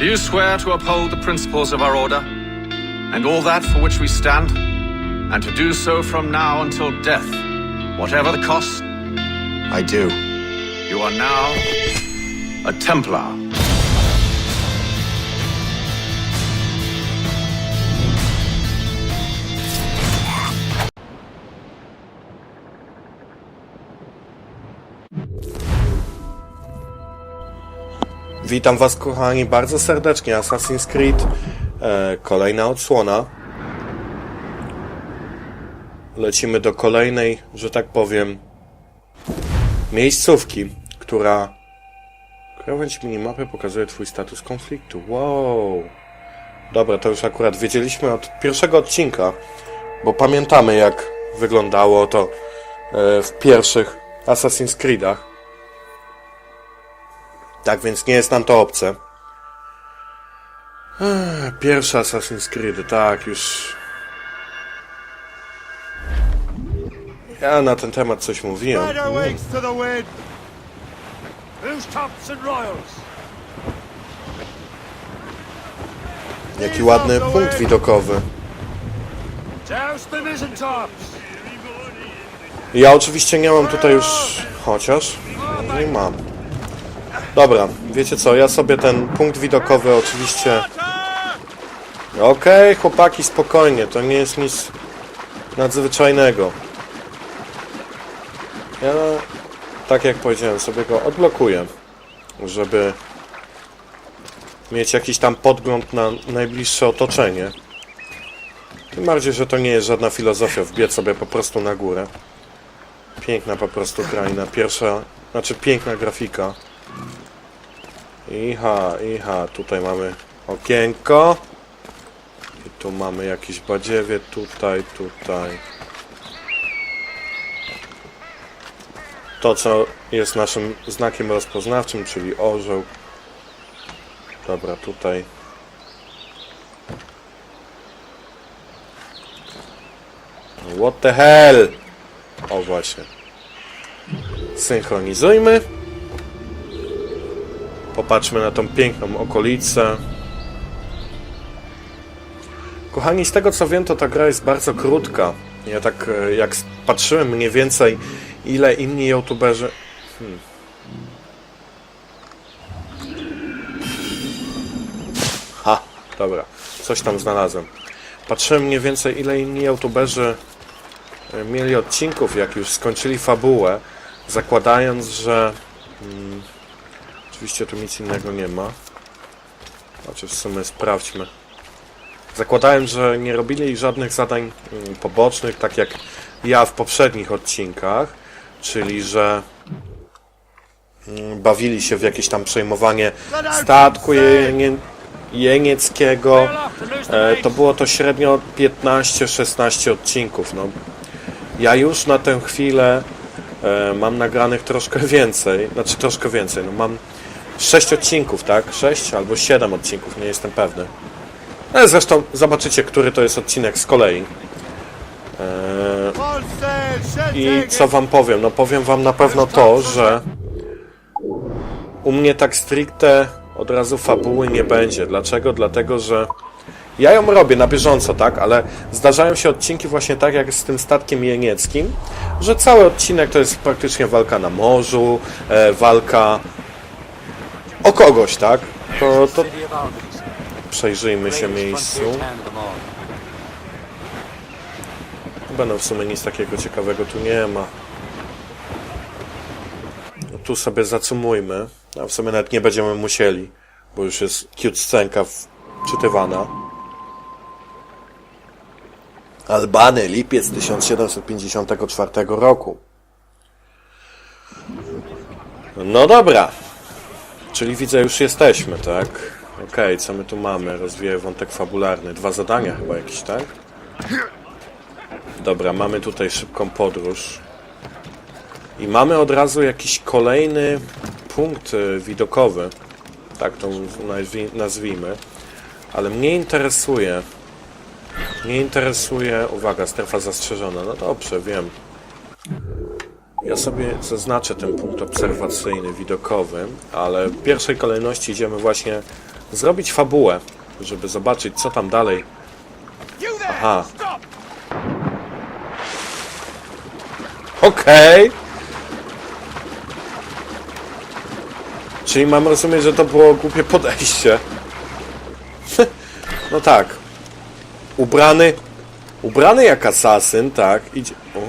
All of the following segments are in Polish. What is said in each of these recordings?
Do you swear to uphold the principles of our order and all that for which we stand, and to do so from now until death, whatever the cost? I do. You are now a Templar. Witam Was, kochani, bardzo serdecznie. Assassin's Creed, e, kolejna odsłona. Lecimy do kolejnej, że tak powiem, miejscówki, która. Krawędź minimapy pokazuje Twój status konfliktu. Wow. Dobra, to już akurat wiedzieliśmy od pierwszego odcinka, bo pamiętamy, jak wyglądało to e, w pierwszych Assassin's Creedach. Tak więc nie jest nam to obce. Ech, Pierwszy Assassin's Creed, tak, już... Ja na ten temat coś mówiłem. Jaki ładny punkt widokowy. Ja oczywiście nie mam tutaj już... Chociaż... Nie mam. Dobra, wiecie co, ja sobie ten punkt widokowy oczywiście... Okej, chłopaki, spokojnie, to nie jest nic nadzwyczajnego. Ja, tak jak powiedziałem, sobie go odblokuję, żeby mieć jakiś tam podgląd na najbliższe otoczenie. Tym bardziej, że to nie jest żadna filozofia, wbiec sobie po prostu na górę. Piękna po prostu kraina, pierwsza, znaczy piękna grafika. Iha, iha, tutaj mamy okienko. I tu mamy jakieś badziewie, tutaj, tutaj. To, co jest naszym znakiem rozpoznawczym, czyli orzeł. Dobra, tutaj. What the hell? O, właśnie. Synchronizujmy. Popatrzmy na tą piękną okolicę. Kochani, z tego co wiem, to ta gra jest bardzo krótka. Ja tak e, jak patrzyłem mniej więcej, ile inni youtuberzy... Hmm. Ha, dobra. Coś tam znalazłem. Patrzyłem mniej więcej, ile inni youtuberzy e, mieli odcinków, jak już skończyli fabułę, zakładając, że... Mm, Oczywiście tu nic innego nie ma. Znaczy w sumie sprawdźmy. Zakładałem, że nie robili żadnych zadań mm, pobocznych, tak jak ja w poprzednich odcinkach, czyli że mm, bawili się w jakieś tam przejmowanie statku jenie, jenieckiego. E, to było to średnio 15-16 odcinków. No. Ja już na tę chwilę e, mam nagranych troszkę więcej, znaczy troszkę więcej, no mam 6 odcinków, tak? 6 albo 7 odcinków, nie jestem pewny. Ale zresztą zobaczycie, który to jest odcinek z kolei. Shall I co wam powiem? No powiem wam na pewno to, że u mnie tak stricte od razu fabuły nie będzie. Dlaczego? Dlatego, że ja ją robię na bieżąco, tak? Ale zdarzają się odcinki właśnie tak jak z tym statkiem jenieckim, że cały odcinek to jest praktycznie walka na morzu, e, walka o kogoś, tak? To, to przejrzyjmy się miejscu. Chyba no w sumie nic takiego ciekawego tu nie ma. No tu sobie zacumujmy. A w sumie nawet nie będziemy musieli, bo już jest cute scenka wczytywana. Albany, lipiec 1754 roku. No dobra. Czyli widzę, już jesteśmy, tak? Okej, co my tu mamy? Rozwiję wątek fabularny. Dwa zadania chyba jakieś, tak? Dobra, mamy tutaj szybką podróż. I mamy od razu jakiś kolejny punkt y, widokowy. Tak to nazwi- nazwijmy. Ale mnie interesuje. Mnie interesuje. Uwaga, strefa zastrzeżona. No dobrze, wiem. Ja sobie zaznaczę ten punkt obserwacyjny, widokowy, ale w pierwszej kolejności idziemy właśnie zrobić fabułę, żeby zobaczyć, co tam dalej. Aha. Okej. Czyli mam rozumieć, że to było głupie podejście. no tak. Ubrany. Ubrany jak asasyn, tak. Idzie. O.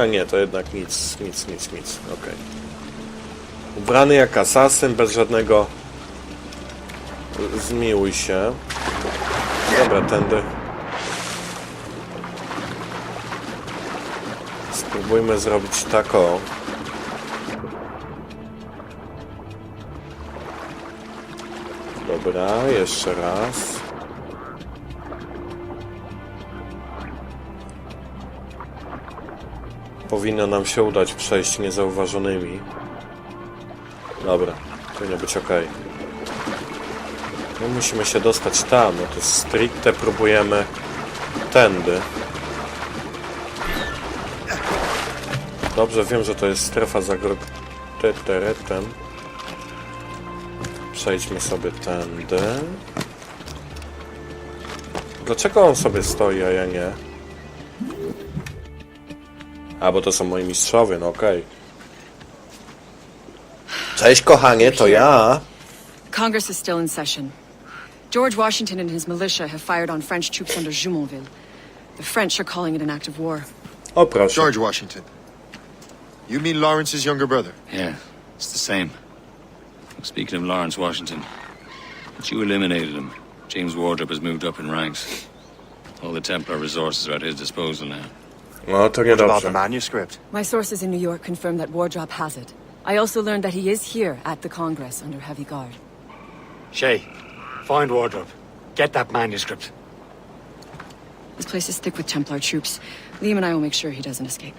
A nie, to jednak nic, nic, nic, nic. Okej. Ubrany jak asasyn, bez żadnego. Zmiłuj się. Dobra, tędy. Spróbujmy zrobić tak o. Dobra, jeszcze raz. Powinno nam się udać przejść niezauważonymi. Dobra, powinno być ok. My musimy się dostać tam, no to stricte próbujemy tędy. Dobrze, wiem, że to jest strefa zagroteteretem. Przejdźmy sobie tędy. Dlaczego on sobie stoi, a ja nie? A, bo to są moi mistrzowie, no okej. Cześć, kochanie, to ja. Congress is still in session. George Washington and his militia have fired on French troops under Jumonville. The French are calling it an act of war. O, proszę. George Washington. You mean Lawrence's younger brother? Yeah, it's the same. Speaking of Lawrence Washington, but you eliminated him. James Wardrop has moved up in ranks. All the Templar resources are at his disposal now. No, to About the niedobrze. manuscript? My sources in New York confirm that Wardrop has it. I also learned that he is here at the Congress under heavy guard. Shay, find wardrobe. Get that manuscript. This place is thick with Templar troops. Liam and I will make sure he doesn't escape.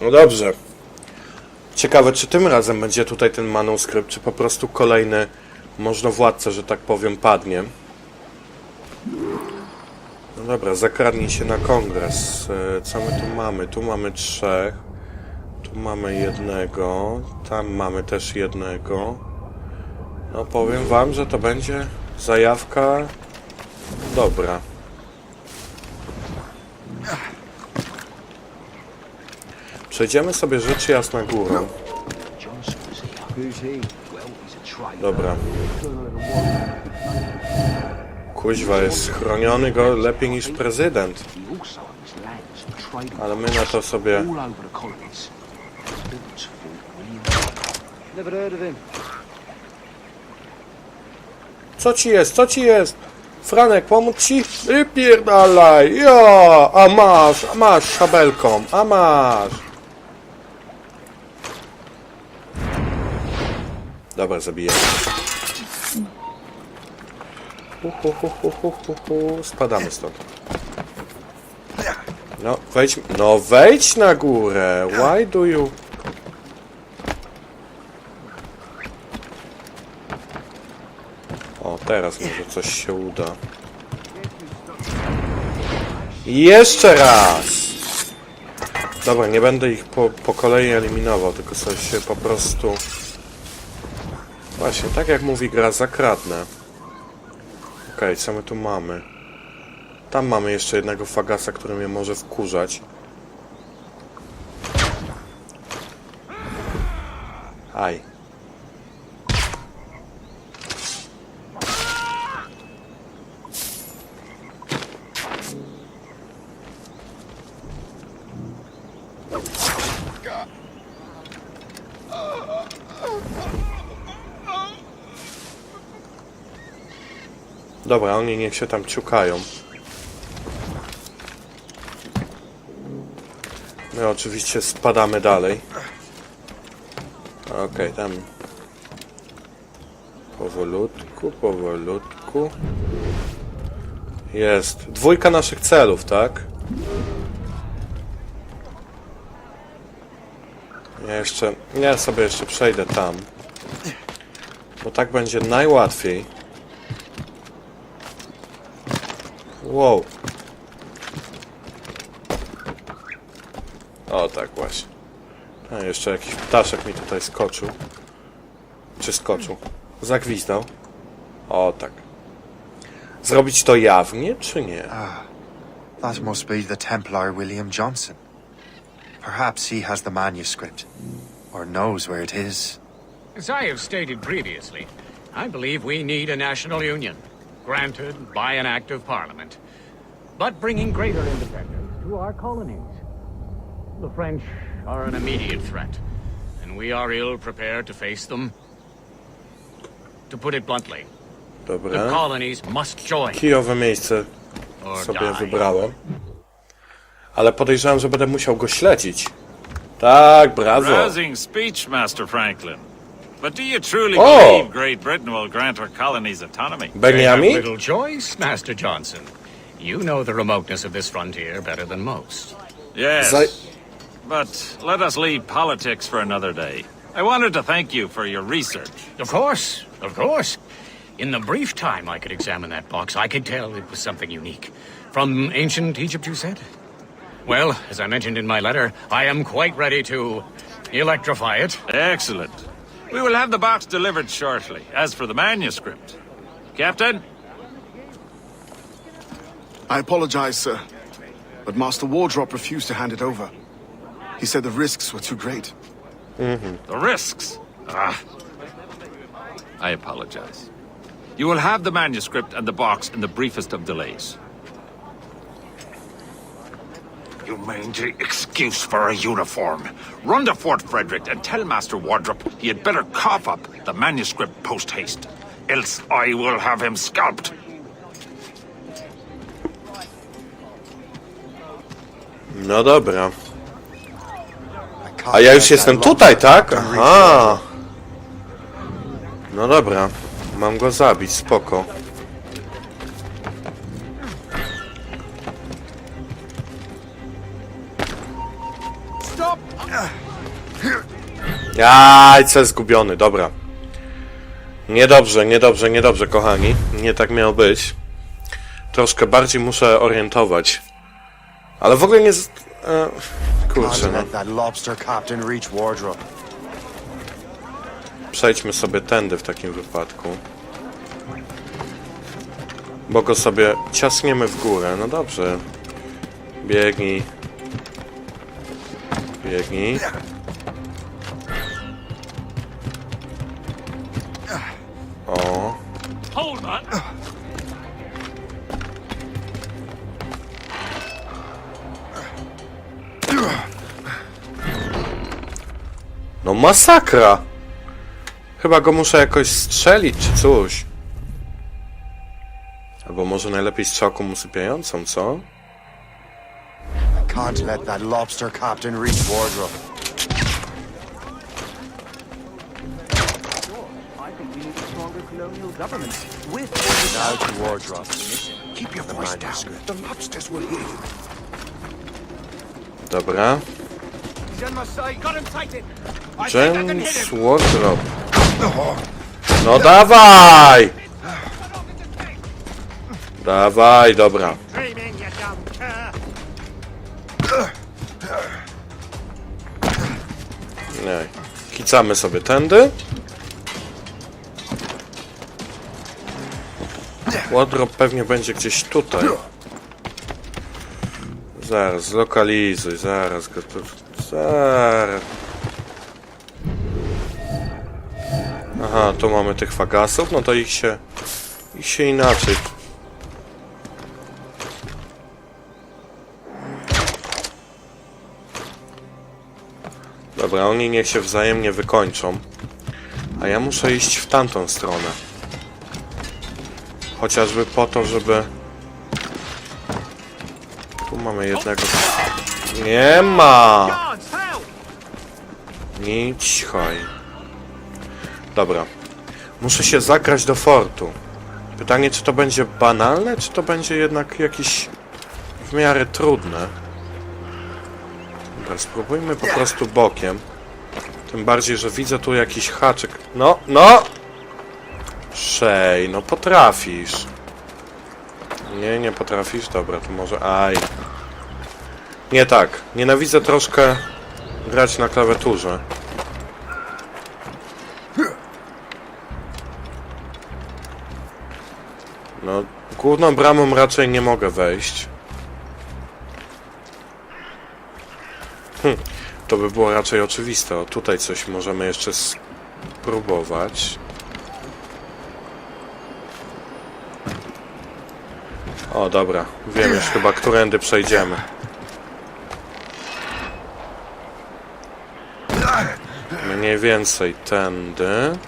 No dobrze. Ciekawe, czy tym razem będzie tutaj ten manuskrypt, czy po prostu kolejny możnowładca, że tak powiem, padnie. Dobra, zakradnij się na kongres. E, Co my tu mamy? Tu mamy trzech. Tu mamy jednego. Tam mamy też jednego. No powiem wam, że to będzie zajawka dobra. Przejdziemy sobie rzecz jasna górą. Dobra. Kuźwa jest chroniony go lepiej niż prezydent. Ale my na to sobie... Co ci jest? Co ci jest? Franek, pomóc ci? I pierdalaj! Ja! A masz, a masz szabelką, a masz! Dobra, zabijemy. Hu, hu, hu. Spadamy stąd. No, wejdź, no wejdź na górę. Why do you... O, teraz może coś się uda. Jeszcze raz! Dobra, nie będę ich po, po kolei eliminował, tylko sobie się po prostu... Właśnie, tak jak mówi gra, zakradnę. Okej, co my tu mamy? Tam mamy jeszcze jednego fagasa, który mnie może wkurzać. Aj. Dobra, oni niech się tam ciukają. My oczywiście spadamy dalej. Okej, tam. Powolutku, powolutku. Jest. Dwójka naszych celów, tak? Ja jeszcze. Ja sobie jeszcze przejdę tam. Bo tak będzie najłatwiej. Wow. O, tak właśnie. A, jeszcze jakiś ptaszek mi tutaj skoczył. Czy skoczył? Zagwizdał. O, tak. Zrobić to jawnie, czy nie? That must be the Templar William Johnson. Perhaps he has the manuscript, or knows where it is. As I have stated previously, I believe we need a national union, granted by an act of parliament, but bringing greater independence to our colonies. The French are an immediate threat, and we are ill prepared to face them. To put it bluntly, the Dobra. colonies must join Kijowe miejsce sobie die. wybrałem. Ale podejrzewam, że będę musiał go śledzić. Tak, brawo. Rousing speech, Master Franklin. But do you truly Oh. believe Great Britain will grant her colonies autonomy? They little choice, Master Johnson. You know the remoteness of this frontier better than most. Yes. Zai- But let us leave politics for another day. I wanted to thank you for your research. Of course, of course. In the brief time I could examine that box, I could tell it was something unique. From ancient Egypt, you said? Well, as I mentioned in my letter, I am quite ready to electrify it. Excellent. We will have the box delivered shortly. As for the manuscript, Captain, I apologize, sir, but Master Wardrop refused to hand it over. He said the risks were too great. the risks. Ah. I apologize. You will have the manuscript and the box in the briefest of delays. You mangy excuse for a uniform. Run to Fort Frederick and tell Master Wardrop he had better cough up the manuscript post haste. Else I will have him scalped. No dobra. I can't A ja let już jestem that tutaj, tak? Aha. No dobra. Mam go zabić, spoko. Aj, co zgubiony, dobra. Niedobrze, niedobrze, niedobrze, kochani. Nie tak miało być. Troszkę bardziej muszę orientować. Ale w ogóle nie... Z... E... Kurczę, no. Przejdźmy sobie tędy w takim wypadku. Bo go sobie ciasniemy w górę. No dobrze. Biegnij. Biegnij. O. Hold on. No masakra! Chyba go muszę jakoś strzelić czy coś. Albo może najlepiej strzałką usypiającą, co? I can't let that lobster captain reach wardrobe. I think we need a stronger colonial government with Now to wardrobe. Keep your voice down. The lobsters will hear you. Dobra. Got him sighted. James Wardrop. No dawaj! Dawaj, dobra. Kicamy sobie tędy. Wardrop pewnie będzie gdzieś tutaj. Zaraz, zlokalizuj, zaraz go tu... Zaraz. Aha, tu mamy tych fagasów, no to ich się... Ich się inaczej... Dobra, oni niech się wzajemnie wykończą. A ja muszę iść w tamtą stronę. Chociażby po to, żeby... Tu mamy jednego... Nie ma! Nic, cichoj. Dobra. Muszę się zagrać do fortu. Pytanie, czy to będzie banalne, czy to będzie jednak jakieś w miarę trudne. Spróbujmy po prostu bokiem. Tym bardziej, że widzę tu jakiś haczyk. No, no! Szej, no potrafisz. Nie, nie potrafisz? Dobra, to może... Aj. Nie tak. Nienawidzę troszkę grać na klawiaturze. No, główną bramą raczej nie mogę wejść. Hm, to by było raczej oczywiste. O, tutaj coś możemy jeszcze spróbować. O, dobra. Wiem już chyba, którędy przejdziemy. Mniej więcej tędy.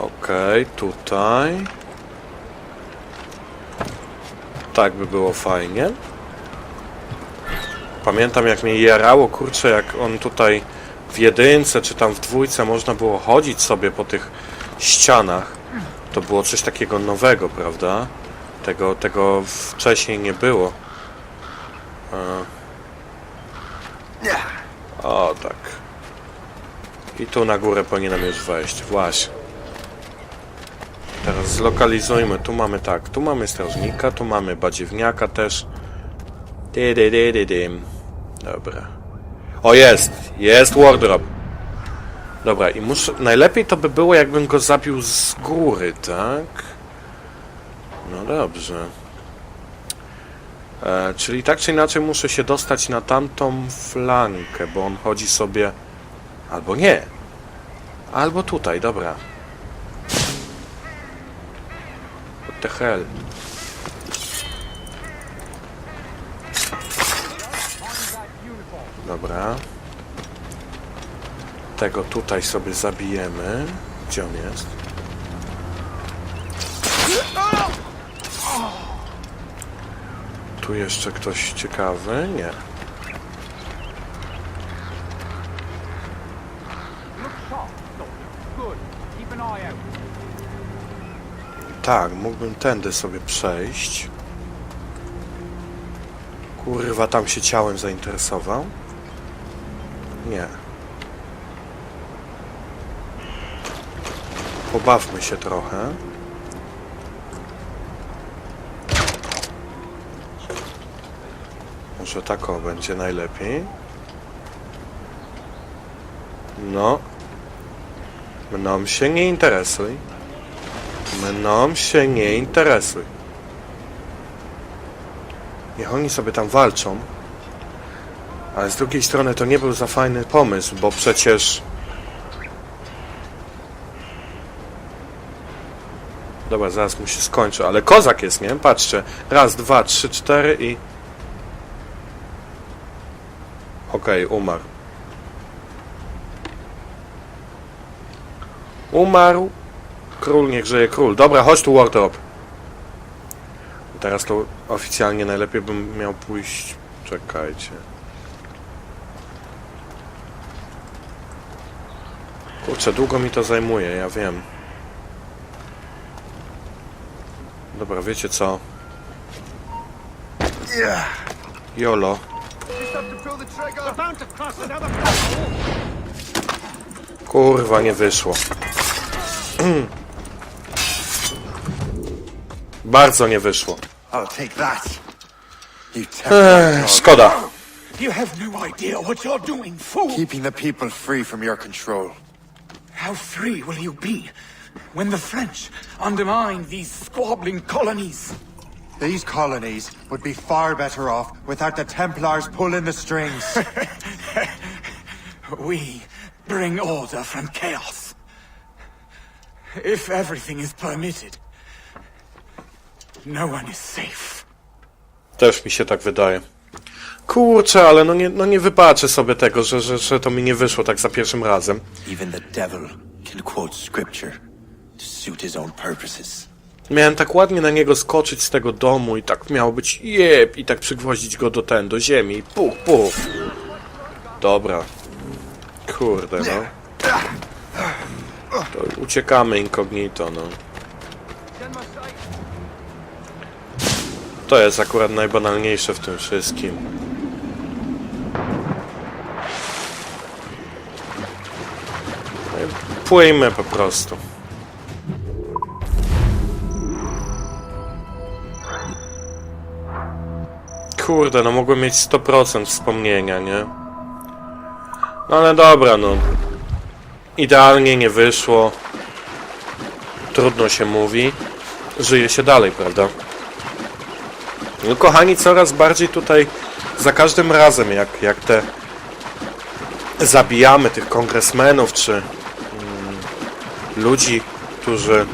Okej, tutaj. Tak by było fajnie. Pamiętam jak mnie jarało, kurczę, jak on tutaj w jedynce czy tam w dwójce można było chodzić sobie po tych ścianach. To było coś takiego nowego, prawda? Tego, tego wcześniej nie było. E. O, tak. I tu na górę powinienem już wejść. Właśnie. Teraz zlokalizujmy. Tu mamy tak. Tu mamy strażnika, tu mamy badziewniaka też. Dy, dy, dy, dy, dym. Dobra. O, jest! Jest wardrop. Dobra, i muszę... Najlepiej to by było, jakbym go zabił z góry, tak? No dobrze. E, czyli tak czy inaczej muszę się dostać na tamtą flankę, bo on chodzi sobie... Albo nie. Albo tutaj, dobra. What the hell? Dobra. Tego tutaj sobie zabijemy. Gdzie on jest? Tu jeszcze ktoś ciekawy? Nie. Tak, mógłbym tędy sobie przejść. Kurwa, tam się ciałem zainteresował. Nie. Pobawmy się trochę. Może tak o będzie najlepiej. No. Mną się nie interesuj. Mną się nie interesuj. Niech oni sobie tam walczą. Ale z drugiej strony to nie był za fajny pomysł, bo przecież... Dobra, zaraz mu się skończy, ale kozak jest, nie? Patrzcie. Raz, dwa, trzy, cztery i... Okej, umarł. Umarł. Król niech żyje król. Dobra, chodź tu, Wardrop. Teraz to oficjalnie najlepiej bym miał pójść... Czekajcie. Kurczę, długo mi to zajmuje, ja wiem. Dobra, wiecie co? Jolo. Kurwa, nie wyszło. Bardzo nie wyszło. Szkoda. You have no idea what you're doing, fool! keeping the people free from your control. How free will you be when the French undermine these squabbling colonies? These colonies would be far better off without the Templars pulling the strings. We bring order from chaos. If everything is permitted, no one is safe. Też mi się tak wydaje. Kurczę, ale no nie, no nie wybaczę sobie tego, że, że, że to mi nie wyszło tak za pierwszym razem. Even the devil can quote scripture to suit his own purposes. Miałem tak ładnie na niego skoczyć z tego domu i tak miało być jeb i tak przygwoździć go do ten, do ziemi i puf, puf. Dobra. Kurde, no. To uciekamy incognito, no. To jest akurat najbanalniejsze w tym wszystkim. No Płyjmy po prostu. kurde, no mogłem mieć 100% wspomnienia, nie? No ale dobra, no. Idealnie nie wyszło. Trudno się mówi. Żyje się dalej, prawda? No kochani, coraz bardziej tutaj za każdym razem, jak, jak te zabijamy tych kongresmenów, czy mm, ludzi, którzy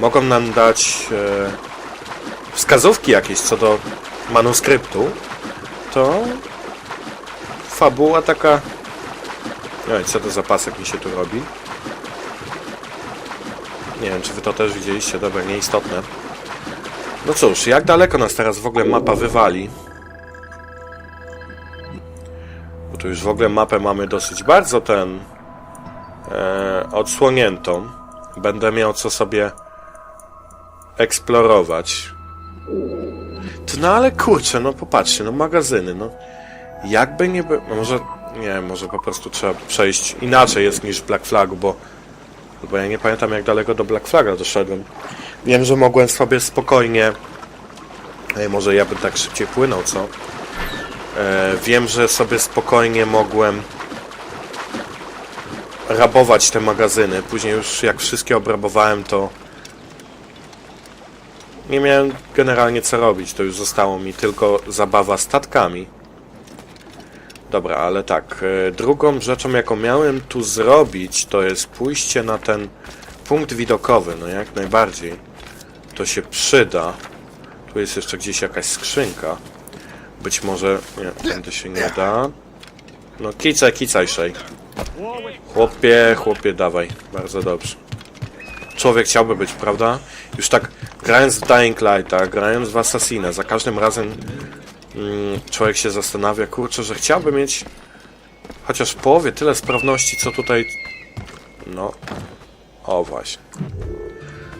mogą nam dać e, wskazówki jakieś co do manuskryptu, to fabuła taka... Oj, co to za pasek mi się tu robi? Nie wiem, czy wy to też widzieliście, dobra, nieistotne. No cóż, jak daleko nas teraz w ogóle mapa wywali? Bo tu już w ogóle mapę mamy dosyć bardzo ten e, odsłoniętą. Będę miał co sobie eksplorować. To, no ale kurczę, no popatrzcie, no magazyny, no. Jakby nie by... No może, nie może po prostu trzeba przejść inaczej jest niż Black Flagu, bo... Bo ja nie pamiętam jak daleko do Black Flaga doszedłem. Wiem, że mogłem sobie spokojnie... Ej, może ja bym tak szybciej płynął, co? E, wiem, że sobie spokojnie mogłem rabować te magazyny. Później już jak wszystkie obrabowałem, to nie miałem generalnie co robić. To już zostało mi tylko zabawa statkami. Dobra, ale tak. e, Drugą rzeczą, jaką miałem tu zrobić, to jest pójście na ten punkt widokowy. No jak najbardziej. To się przyda. Tu jest jeszcze gdzieś jakaś skrzynka. Być może... Nie, tędy się nie da. No kicaj, kicaj, szej. Chłopie, chłopie, dawaj. Bardzo dobrze. Człowiek chciałby być, prawda? Już tak grając w Dying Lighta, grając w Assassina, za każdym razem mm, człowiek się zastanawia, kurczę, że chciałby mieć chociaż w połowie tyle sprawności, co tutaj... No. O, właśnie.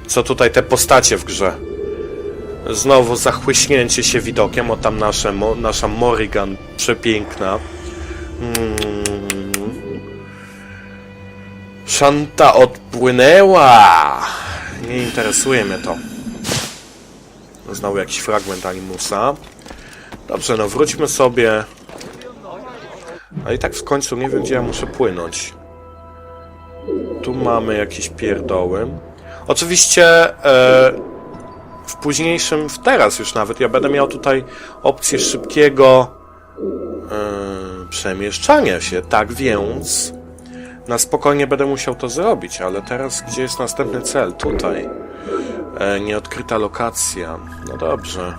Co tutaj te postacie w grze. Znowu zachłyśnięcie się widokiem, o tam nasze, mo, nasza Morrigan przepiękna. Mm. Szanta odpłynęła! Nie interesuje mnie to. Znowu jakiś fragment animusa. Dobrze, no wróćmy sobie. A i tak w końcu nie wiem, gdzie ja muszę płynąć. Tu mamy jakieś pierdoły. Oczywiście e, w późniejszym, w teraz już nawet, ja będę miał tutaj opcję szybkiego e, przemieszczania się. Tak więc na spokojnie będę musiał to zrobić, ale teraz gdzie jest następny cel? Tutaj. E, nieodkryta lokacja. No dobrze.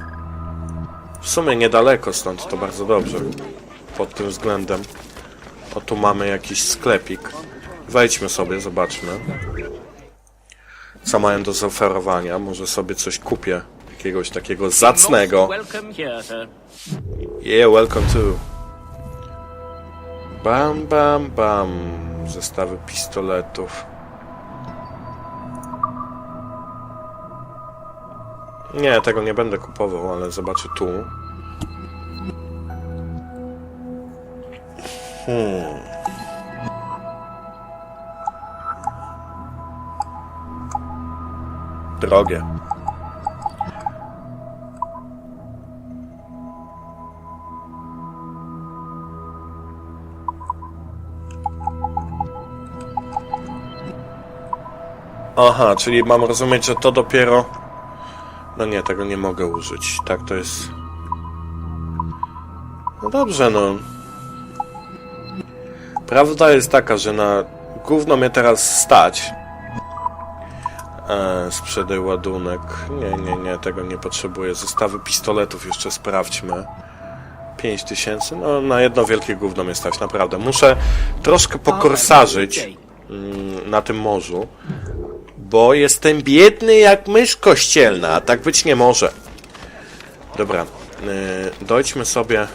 W sumie niedaleko stąd, to bardzo dobrze. Pod tym względem. O, tu mamy jakiś sklepik. Wejdźmy sobie, zobaczmy. Co mają do zaoferowania. Może sobie coś kupię. Jakiegoś takiego zacnego. Yeah, welcome to. Bam, bam, bam. Zestawy pistoletów. Nie, tego nie będę kupował, ale zobaczę tu. Hmm. Drogie. Aha, czyli mam rozumieć, że to dopiero... No nie, tego nie mogę użyć. Tak, to jest... No dobrze, no. Prawda jest taka, że na gówno mnie teraz stać. E, sprzedaj ładunek. Nie, nie, nie, tego nie potrzebuję. Zestawy pistoletów jeszcze sprawdźmy. 5000, no na jedno wielkie gówno mnie stać, naprawdę. Muszę troszkę pokorsarzyć mm, na tym morzu, bo jestem biedny jak mysz kościelna, a tak być nie może. Dobra, yy, dojdźmy sobie.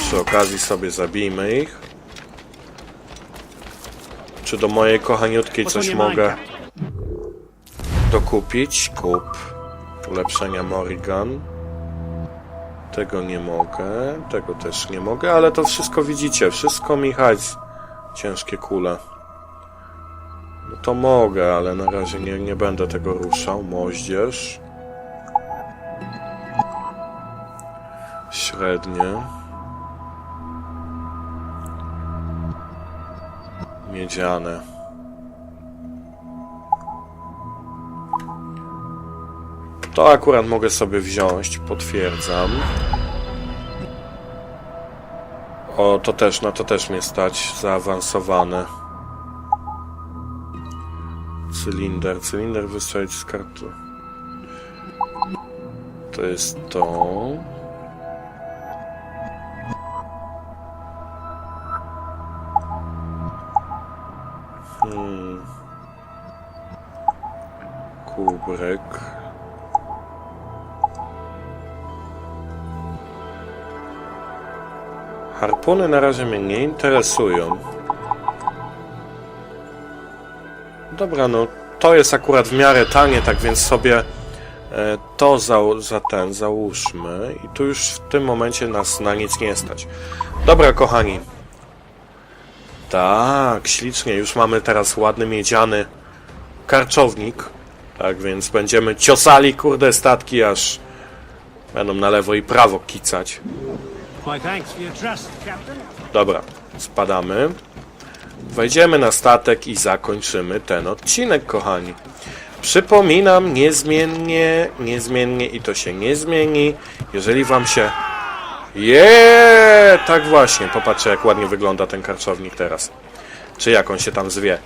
Przy okazji sobie zabijmy ich. Czy do mojej kochaniutkiej coś mogę dokupić? Kup. Ulepszenia Morrigan. Tego nie mogę, tego też nie mogę, ale to wszystko widzicie, wszystko mi hajs. Ciężkie kule. No to mogę, ale na razie nie, nie będę tego ruszał. Moździerz. brednie. Miedziane. To akurat mogę sobie wziąć, potwierdzam. O, to też, na to też mnie stać, zaawansowane. Cylinder, cylinder wystrzelić z kartu. To jest to. Harpuny na razie mnie nie interesują. Dobra, no to jest akurat w miarę tanie, tak więc sobie e, to za, za ten załóżmy i tu już w tym momencie nas na nic nie stać. Dobra, kochani. Tak, ślicznie, już mamy teraz ładny miedziany karczownik. Tak więc będziemy ciosali kurde statki, aż będą na lewo i prawo kicać. Dobra, spadamy. Wejdziemy na statek i zakończymy ten odcinek, kochani. Przypominam, niezmiennie, niezmiennie i to się nie zmieni. Jeżeli wam się... Jeee! Tak właśnie, popatrzcie jak ładnie wygląda ten karczownik teraz. Czy jak on się tam zwie.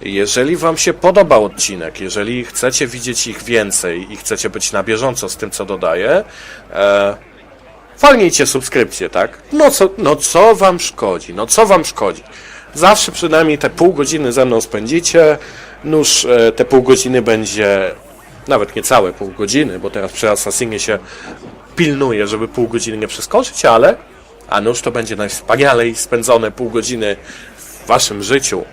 Jeżeli wam się podobał odcinek, jeżeli chcecie widzieć ich więcej i chcecie być na bieżąco z tym, co dodaję, e, walnijcie subskrypcję, tak? No co, no co wam szkodzi? No co wam szkodzi? Zawsze przynajmniej te pół godziny ze mną spędzicie. Nuż e, te pół godziny będzie nawet nie całe pół godziny, bo teraz przy Assassinie się pilnuje, żeby pół godziny nie przeskoczyć, ale a nuż to będzie najwspanialej spędzone pół godziny w waszym życiu.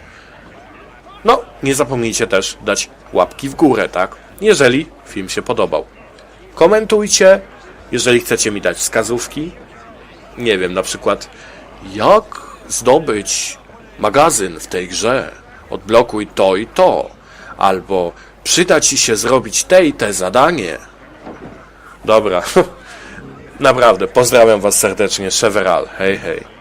No, nie zapomnijcie też dać łapki w górę, tak? Jeżeli film się podobał. Komentujcie, jeżeli chcecie mi dać wskazówki. Nie wiem, na przykład jak zdobyć magazyn w tej grze. Odblokuj to i to. Albo przyda ci się zrobić te i te zadanie. Dobra. Naprawdę, pozdrawiam was serdecznie. Cheveral. Hej, hej.